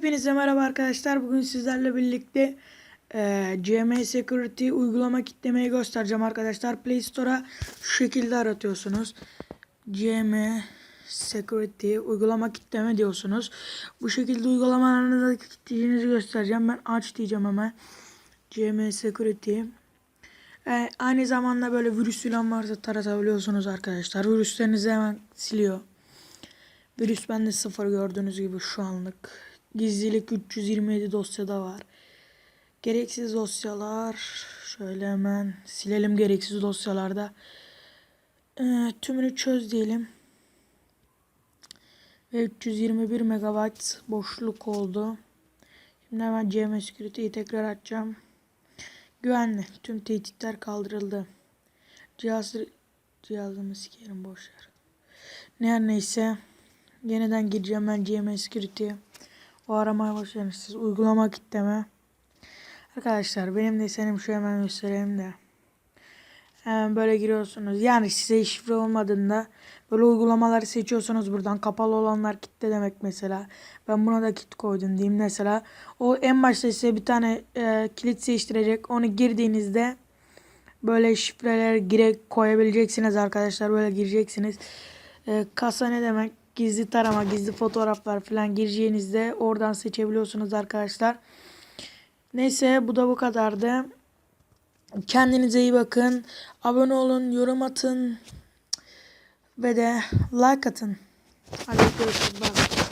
Hepinize merhaba arkadaşlar. Bugün sizlerle birlikte e, CM Security uygulama kitlemeyi göstereceğim arkadaşlar. Play Store'a şu şekilde aratıyorsunuz. CM Security uygulama kitleme diyorsunuz. Bu şekilde uygulamalarınızı kitleyeceğinizi göstereceğim. Ben aç diyeceğim hemen. CM Security. E, aynı zamanda böyle virüs falan varsa taratabiliyorsunuz arkadaşlar. Virüslerinizi hemen siliyor. Virüs bende sıfır gördüğünüz gibi şu anlık. Gizlilik 327 dosyada var. Gereksiz dosyalar. Şöyle hemen silelim gereksiz dosyalarda. Ee, tümünü çöz diyelim. Ve 321 MB boşluk oldu. Şimdi hemen CM Security'yi tekrar açacağım. Güvenli. Tüm tehditler kaldırıldı. Cihaz, cihazımı sikerim boşver. Ne neyse. Yeniden gireceğim ben GM Security'ye. O aramaya başlayın siz. Uygulama kitleme. Arkadaşlar benim de senim şu hemen göstereyim de. Hemen böyle giriyorsunuz. Yani size şifre olmadığında böyle uygulamaları seçiyorsunuz buradan. Kapalı olanlar kitle demek mesela. Ben buna da kit koydum diyeyim mesela. O en başta size bir tane e, kilit seçtirecek. Onu girdiğinizde böyle şifreler gire koyabileceksiniz arkadaşlar. Böyle gireceksiniz. E, kasa ne demek? Gizli tarama, gizli fotoğraflar falan gireceğinizde oradan seçebiliyorsunuz arkadaşlar. Neyse bu da bu kadardı. Kendinize iyi bakın. Abone olun, yorum atın ve de like atın. Hadi görüşürüz. Bye.